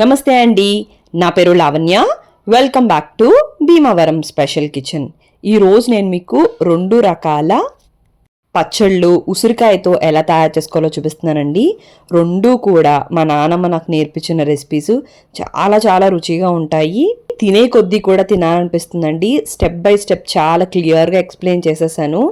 నమస్తే అండి. నా పేరు Lavanya. Welcome back to Bhimavaram special kitchen ఈరోజు నేను మీకు రెండు రకాల పచ్చళ్ళు ఉసిరికాయతో ఎలా తయారు చేసుకోవాలో చూపిస్తున్నానండి. రెండూ కూడా మా నాన్నమ్మ నాకు నేర్పించిన రెసిపీస్ చాలా చాలా రుచిగా ఉంటాయి. తినే కొద్దీ కూడా తినాలనిపిస్తుందండి. స్టెప్ బై స్టెప్ చాలా క్లియర్గా ఎక్స్ప్లెయిన్ చేసేసాను.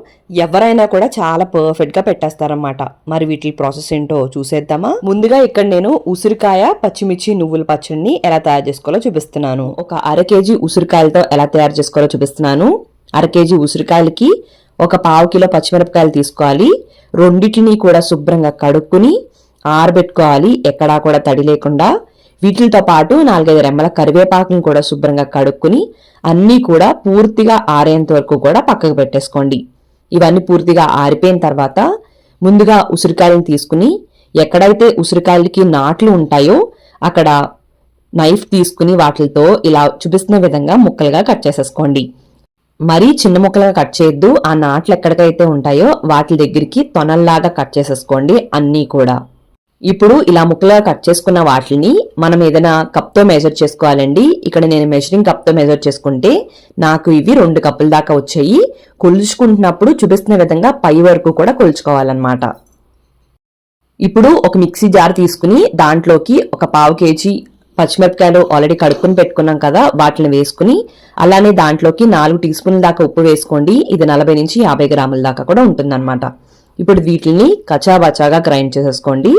ఎవరైనా కూడా చాలా పర్ఫెక్ట్గా పెట్టేస్తారనమాట మరి వీటి ప్రాసెస్ ఏంటో చూసేద్దామా? ముందుగా ఇక్కడ నేను ఉసిరికాయ పచ్చిమిర్చి నువ్వుల పచ్చడిని ఎలా తయారు చేసుకోవాలో చూపిస్తున్నాను. ఒక అర కేజీ ఉసిరికాయలతో ఎలా తయారు చేసుకోవాలో చూపిస్తున్నాను. అర కేజీ ఉసిరికాయలకి ఒక పావు కిలో పచ్చిమిరపకాయలు తీసుకోవాలి. రెండిటిని కూడా శుభ్రంగా కడుక్కుని ఆరబెట్టుకోవాలి. ఎక్కడా కూడా తడి లేకుండా. వీటితో పాటు నాలుగైదు రెమ్మల కరివేపాకును కూడా శుభ్రంగా కడుక్కుని అన్నీ కూడా పూర్తిగా ఆరేంత వరకు కూడా పక్కకు పెట్టేసుకోండి. ఇవన్నీ పూర్తిగా ఆరిపోయిన తర్వాత ముందుగా ఉసిరికాయలను తీసుకుని ఎక్కడైతే ఉసిరికాయలకి నాట్లు ఉంటాయో అక్కడ నైఫ్ తీసుకుని వాటితో ఇలా చూపిస్తున్న విధంగా ముక్కలుగా కట్ చేసేసుకోండి. మరీ చిన్న ముక్కలుగా కట్ చేయొద్దు. ఆ నాట్లు ఎక్కడికైతే ఉంటాయో వాటి దగ్గరికి తొనల్లాగా కట్ చేసేసుకోండి అన్నీ కూడా. ఇప్పుడు ఇలా ముక్కలుగా కట్ చేసుకున్న వాటిని మనం ఏదైనా కప్తో మెజర్ చేసుకోవాలండి. ఇక్కడ నేను మెజరింగ్ కప్తో మెజర్ చేసుకుంటే నాకు ఇవి రెండు కప్పుల దాకా వచ్చాయి. కొలుచుకుంటున్నప్పుడు చూపిస్తున్న విధంగా పై వరకు కూడా కొలుచుకోవాలన్నమాట. ఇప్పుడు ఒక మిక్సీ జార్ తీసుకుని దాంట్లోకి ఒక పావు కేజీ పచ్చిమిరపకాయలు ఆల్రెడీ కడుక్కుని పెట్టుకున్నాం కదా వాటిని వేసుకుని అలానే దాంట్లోకి నాలుగు టీ స్పూన్ల దాకా ఉప్పు వేసుకోండి. ఇది నలభై నుంచి యాభై గ్రాముల దాకా కూడా ఉంటుందన్నమాట. ఇప్పుడు వీటిని కచాబచాగా గ్రైండ్ చేసేసుకోండి.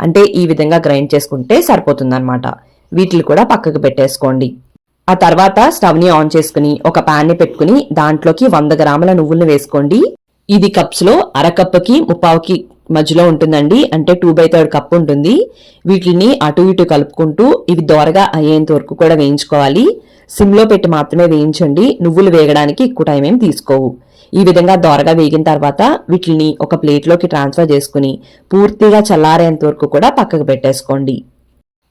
అంటే ఈ విధంగా గ్రైండ్ చేసుకుంటే సరిపోతుందన్నమాట. వీటిని కూడా పక్కకు పెట్టేసుకోండి. ఆ తర్వాత స్టవ్ని ఆన్ చేసుకుని ఒక ప్యాన్ని పెట్టుకుని దాంట్లోకి వంద గ్రాముల నువ్వులను వేసుకోండి. ఇది కప్స్లో అరకప్పుకి ముప్పావుకి మధ్యలో ఉంటుందండి. అంటే టూ బై థర్డ్ కప్ ఉంటుంది. వీటిని అటు ఇటు కలుపుకుంటూ ఇవి దోరగా అయ్యేంత వరకు కూడా వేయించుకోవాలి. సిమ్లో పెట్టి మాత్రమే వేయించండి. నువ్వులు వేగడానికి ఎక్కువ టైం ఏం తీసుకోవు. ఈ విధంగా దోరగా వేగిన తర్వాత వీటిని ఒక ప్లేట్లోకి ట్రాన్స్ఫర్ చేసుకుని పూర్తిగా చల్లారేంత వరకు కూడా పక్కకు పెట్టేసుకోండి.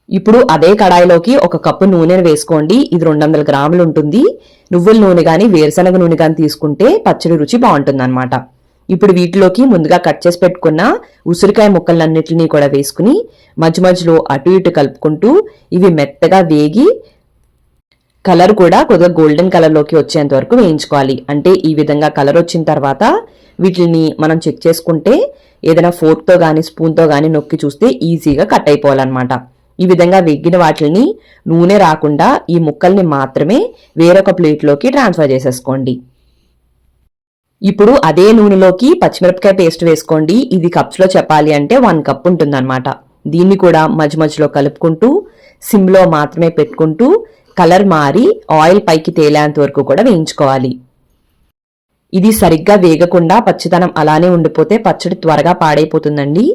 ఇప్పుడు అదే కడాయిలోకి ఒక కప్పు నూనెను వేసుకోండి. ఇది రెండు వందల గ్రాములు ఉంటుంది. నువ్వుల నూనె కానీ వేరుశనగ నూనె కానీ తీసుకుంటే పచ్చడి రుచి బాగుంటుంది అనమాట ఇప్పుడు వీటిలోకి ముందుగా కట్ చేసి పెట్టుకున్న ఉసిరికాయ ముక్కలన్నిటిని కూడా వేసుకుని మధ్య మధ్యలో అటు ఇటు కలుపుకుంటూ ఇవి మెత్తగా వేగి కలర్ కూడా కొద్దిగా గోల్డెన్ కలర్లోకి వచ్చేంత వరకు వేయించుకోవాలి. అంటే ఈ విధంగా కలర్ వచ్చిన తర్వాత వీటిని మనం చెక్ చేసుకుంటే ఏదైనా ఫోర్క్తో కానీ స్పూన్తో కానీ నొక్కి చూస్తే ఈజీగా కట్ అయిపోవాలన్నమాట. ఈ విధంగా వెగ్గిన వాటిని నూనె రాకుండా ఈ ముక్కల్ని మాత్రమే వేరొక ప్లేట్లోకి ట్రాన్స్ఫర్ చేసేసుకోండి. ఇప్పుడు అదే నూనెలోకి పచ్చిమిరపకాయ పేస్ట్ వేసుకోండి. ఇది కప్స్లో చెప్పాలి అంటే వన్ కప్ ఉంటుందన్నమాట. దీన్ని కూడా మధ్య మధ్యలో కలుపుకుంటూ సిమ్లో మాత్రమే పెట్టుకుంటూ కలర్ మారి ఆయిల్ పైకి తేలేంత వరకు కూడా వేయించుకోవాలి. ఇది సరిగ్గా వేగకుండా పచ్చితనం అలానే ఉండిపోతే పచ్చడి త్వరగా పాడైపోతుందండి.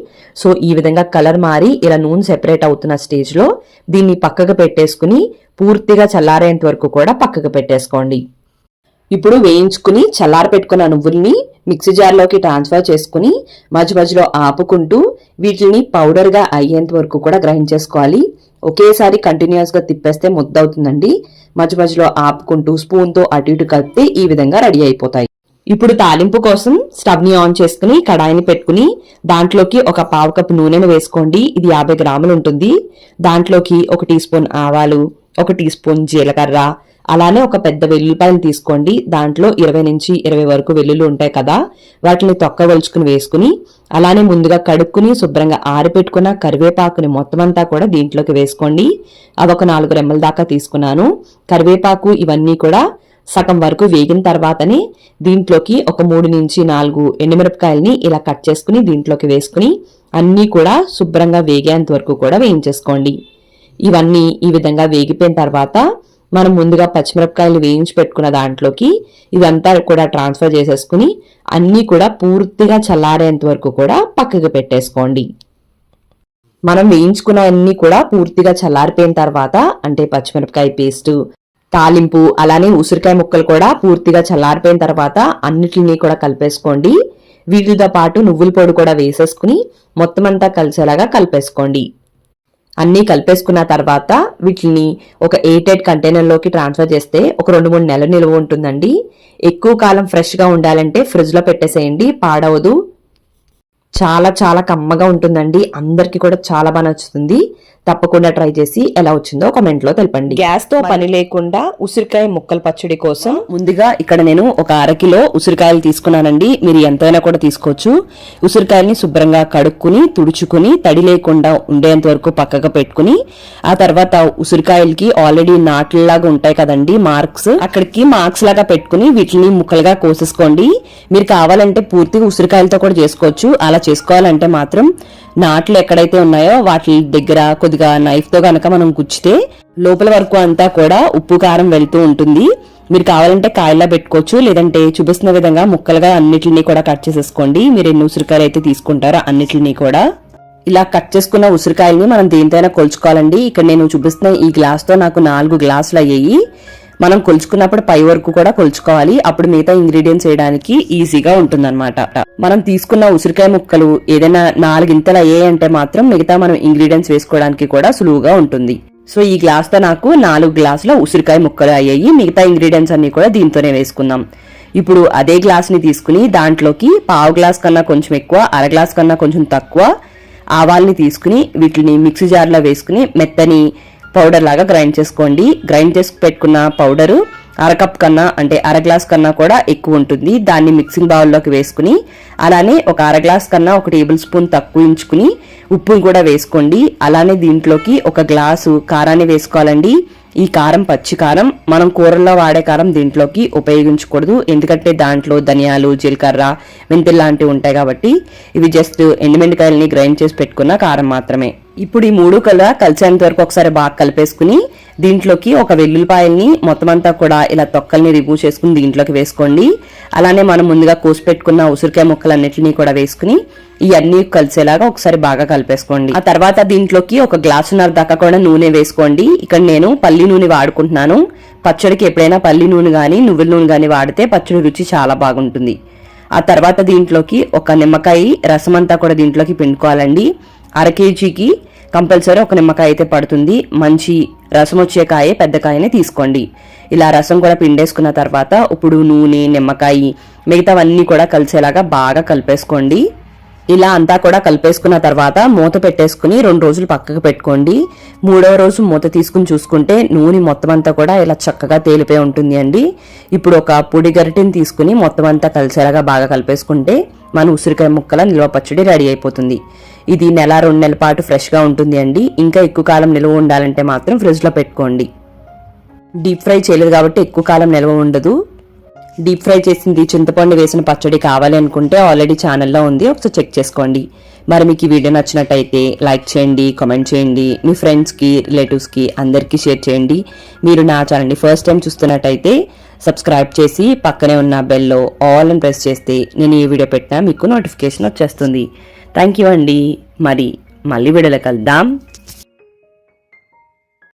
సో ఈ విధంగా కలర్ మారి ఇలా నూనె సెపరేట్ అవుతున్న స్టేజ్లో దీన్ని పక్కకు పెట్టేసుకుని పూర్తిగా చల్లారేంత వరకు కూడా పక్కకు పెట్టేసుకోండి. ఇప్పుడు వేయించుకుని చల్లార పెట్టుకున్న నువ్వుల్ని మిక్సీ జార్లోకి ట్రాన్స్ఫర్ చేసుకుని మధ్య మధ్యలో ఆపుకుంటూ వీటిని పౌడర్గా అయ్యేంత వరకు కూడా గ్రహించేసుకోవాలి. ఒకేసారి కంటిన్యూస్గా తిప్పేస్తే ముద్దవుతుందండి. మధ్య మధ్యలో ఆపుకుంటూ స్పూన్తో అటు ఇటు కలిపితే ఈ విధంగా రెడీ అయిపోతాయి. ఇప్పుడు తాలింపు కోసం స్టవ్ని ఆన్ చేసుకుని కడాయిని పెట్టుకుని దాంట్లోకి ఒక పావు కప్పు నూనెను వేసుకోండి. ఇది యాభై గ్రాములు ఉంటుంది. దాంట్లోకి ఒక టీ స్పూన్ ఆవాలు ఒక టీ స్పూన్ జీలకర్ర అలానే ఒక పెద్ద వెల్లుల్లిపాయలు తీసుకోండి. దాంట్లో ఇరవై నుంచి ఇరవై వరకు వెల్లుల్లి ఉంటాయి కదా వాటిని తొక్క వలుచుకుని వేసుకుని అలానే ముందుగా కడుక్కుని శుభ్రంగా ఆరిపెట్టుకున్న కరివేపాకుని మొత్తం అంతా కూడా దీంట్లోకి వేసుకోండి. అదొక నాలుగు రెమ్మల దాకా తీసుకున్నాను. కరివేపాకు ఇవన్నీ కూడా సగం వరకు వేగిన తర్వాతనే దీంట్లోకి ఒక మూడు నుంచి నాలుగు ఎండుమిరపకాయలని ఇలా కట్ చేసుకుని దీంట్లోకి వేసుకుని అన్నీ కూడా శుభ్రంగా వేగేంత వరకు కూడా వేయించేసుకోండి. ఇవన్నీ ఈ విధంగా వేగిపోయిన తర్వాత మనం ముందుగా పచ్చిమిరపకాయలు వేయించి పెట్టుకున్న దాంట్లోకి ఇదంతా కూడా ట్రాన్స్ఫర్ చేసేసుకుని అన్నీ కూడా పూర్తిగా చల్లారేంత వరకు కూడా పక్కకు పెట్టేసుకోండి. మనం వేయించుకున్నవన్నీ కూడా పూర్తిగా చల్లారిపోయిన తర్వాత అంటే పచ్చిమిరపకాయ పేస్టు తాలింపు అలానే ఉసిరికాయ ముక్కలు కూడా పూర్తిగా చల్లారిపోయిన తర్వాత అన్నిటిని కూడా కలిపేసుకోండి. వీటితో పాటు నువ్వుల పొడి కూడా వేసేసుకుని మొత్తం అంతా కలిసేలాగా కలిపేసుకోండి. అన్నీ కలిపేసుకున్న తర్వాత వీటిని ఒక ఎయిటెడ్ కంటైనర్లోకి ట్రాన్స్ఫర్ చేస్తే ఒక రెండు మూడు నెలలు నిల్వ ఉంటుందండి. ఎక్కువ కాలం ఫ్రెష్గా ఉండాలంటే ఫ్రిడ్జ్లో పెట్టేసేయండి పాడవదు. చాలా చాలా కమ్మగా ఉంటుందండి. అందరికీ కూడా చాలా బాగా నచ్చుతుంది. తప్పకుండా ట్రై చేసి ఎలా వచ్చిందో కామెంట్లో తెలపండి. గ్యాస్తో పని లేకుండా ఉసిరికాయ ముక్కల పచ్చడి కోసం ముందుగా ఇక్కడ నేను ఒక అరకిలో ఉసిరికాయలు తీసుకున్నానండి. మీరు ఎంతైనా కూడా తీసుకోవచ్చు. ఉసిరికాయల్ని శుభ్రంగా కడుక్కుని తుడుచుకుని తడి లేకుండా ఉండేంత వరకు పక్కగా పెట్టుకుని ఆ తర్వాత ఉసిరికాయలకి ఆల్రెడీ నాట్లలాగా ఉంటాయి కదండి మార్క్స్ అక్కడికి మార్క్స్ లాగా పెట్టుకుని వీటిని ముక్కలుగా కోసేసుకోండి. మీరు కావాలంటే పూర్తిగా ఉసిరికాయలతో కూడా చేసుకోవచ్చు. అలా చేసుకోవాలంటే మాత్రం నాట్లు ఎక్కడైతే ఉన్నాయో వాటి దగ్గర కొద్దిగా నైఫ్తో కనుక మనం గుచ్చితే లోపల వరకు అంతా కూడా ఉప్పు కారం వెళ్తూ ఉంటుంది. మీరు కావాలంటే కాయలా పెట్టుకోవచ్చు లేదంటే చూపిస్తున్న విధంగా ముక్కలుగా అన్నిటిని కూడా కట్ చేసేసుకోండి. మీరు ఎన్ని ఉసిరికాయలు అయితే తీసుకుంటారో అన్నిటిని కూడా. ఇలా కట్ చేసుకున్న ఉసిరికాయల్ని మనం దేనితోనైనా కొలుచుకోవాలండి. ఇక్కడ నేను చూపిస్తున్న ఈ గ్లాస్తో నాకు నాలుగు గ్లాసులు అయ్యాయి. మనం కొలుచుకున్నప్పుడు పై వరకు కూడా కొలుచుకోవాలి. అప్పుడు మిగతా ఇంగ్రీడియంట్స్ వేయడానికి ఈజీగా ఉంటుందన్నమాట. మనం తీసుకున్న ఉసిరికాయ ముక్కలు ఏదైనా నాలుగింతలు అయ్యాయంటే మాత్రం మిగతా మనం ఇంగ్రీడియంట్స్ వేసుకోవడానికి కూడా సులువుగా ఉంటుంది. సో ఈ గ్లాస్తో నాకు నాలుగు గ్లాసుల ఉసిరికాయ ముక్కలు అయ్యాయి. మిగతా ఇంగ్రీడియంట్స్ అన్ని కూడా దీంతోనే వేసుకుందాం. ఇప్పుడు అదే గ్లాస్ని తీసుకుని దాంట్లోకి పావు గ్లాస్ కన్నా కొంచెం ఎక్కువ అర గ్లాస్ కన్నా కొంచెం తక్కువ ఆవాల్ని తీసుకుని వీటిని మిక్సీ జార్లో వేసుకుని మెత్తని పౌడర్ లాగా గ్రైండ్ చేసుకోండి. గ్రైండ్ చేసి పెట్టుకున్న పౌడరు అరకప్ కన్నా అంటే అర గ్లాస్ కన్నా కూడా ఎక్కువ ఉంటుంది. దాన్ని మిక్సింగ్ బౌల్లోకి వేసుకుని అలానే ఒక అర గ్లాస్ కన్నా ఒక టేబుల్ స్పూన్ తక్కువ ఉంచుకుని ఉప్పుని కూడా వేసుకోండి. అలానే దీంట్లోకి ఒక గ్లాసు కారాన్ని వేసుకోవాలండి. ఈ కారం పచ్చి కారం మనం కూరల్లో వాడే కారం దీంట్లోకి ఉపయోగించకూడదు. ఎందుకంటే దాంట్లో ధనియాలు జీలకర్ర మెంతులు లాంటివి ఉంటాయి కాబట్టి ఇవి జస్ట్ ఎండుమెండికాయలని గ్రైండ్ చేసి పెట్టుకున్న కారం మాత్రమే. ఇప్పుడు ఈ మూడు కల కలిసేంత వరకు ఒకసారి బాగా కలిపేసుకుని దీంట్లోకి ఒక వెల్లుల్లిపాయల్ని మొత్తం అంతా కూడా ఇలా తొక్కల్ని రిమూవ్ చేసుకుని దీంట్లోకి వేసుకోండి. అలానే మనం ముందుగా కోసి పెట్టుకున్న ఉసిరికాయ ముక్కలన్నిటిని కూడా వేసుకుని ఇవన్నీ కలిసేలాగా ఒకసారి బాగా కలిపేసుకోండి. ఆ తర్వాత దీంట్లోకి ఒక గ్లాసున్నర దాకా కూడా నూనె వేసుకోండి. ఇక్కడ నేను పల్లి నూనె వాడుకుంటున్నాను. పచ్చడికి ఎప్పుడైనా పల్లి నూనె కానీ నువ్వుల నూనె కానీ వాడితే పచ్చడి రుచి చాలా బాగుంటుంది. ఆ తర్వాత దీంట్లోకి ఒక నిమ్మకాయ రసం అంతా కూడా దీంట్లోకి పిండుకోవాలండి. అర కేజీకి కంపల్సరీ ఒక నిమ్మకాయ అయితే పడుతుంది. మంచి రసం వచ్చే కాయ పెద్ద కాయని తీసుకోండి. ఇలా రసం కూడా పిండేసుకున్న తర్వాత ఇప్పుడు నూనె నిమ్మకాయ మిగతావన్నీ కూడా కలిసేలాగా బాగా కలిపేసుకోండి. ఇలా అంతా కూడా కలిపేసుకున్న తర్వాత మూత పెట్టేసుకుని రెండు రోజులు పక్కకు పెట్టుకోండి. మూడవ రోజు మూత తీసుకుని చూసుకుంటే నూనె మొత్తం అంతా కూడా ఇలా చక్కగా తేలిపోయి ఉంటుంది అండి. ఇప్పుడు ఒక పొడి గరిటెని తీసుకుని మొత్తం అంతా కలిసేలాగా బాగా కలిపేసుకుంటే మన ఉసిరికాయ ముక్కల నిల్వ పచ్చడి రెడీ అయిపోతుంది. ఇది నెల రెండు నెలల పాటు ఫ్రెష్గా ఉంటుంది అండి. ఇంకా ఎక్కువ కాలం నిల్వ ఉండాలంటే మాత్రం ఫ్రిడ్జ్లో పెట్టుకోండి. డీప్ ఫ్రై చేయలేదు కాబట్టి ఎక్కువ కాలం నిల్వ ఉండదు. డీప్ ఫ్రై చేసింది చింతపండు వేసిన పచ్చడి కావాలి అనుకుంటే ఆల్రెడీ ఛానల్లో ఉంది. ఒకసారి చెక్ చేసుకోండి. మరి మీకు ఈ వీడియో నచ్చినట్టయితే లైక్ చేయండి కామెంట్ చేయండి మీ ఫ్రెండ్స్కి రిలేటివ్స్కి అందరికీ షేర్ చేయండి. మీరు నా ఛానల్ని ఫస్ట్ టైం చూస్తున్నట్టయితే సబ్స్క్రైబ్ చేసి పక్కనే ఉన్న బెల్లో ఆల్ అని ప్రెస్ చేస్తే నేను ఈ వీడియో పెట్టినా మీకు నోటిఫికేషన్ వచ్చేస్తుంది. థ్యాంక్ యూ అండి. మరి మళ్ళీ వీడియోలో కలుద్దాం.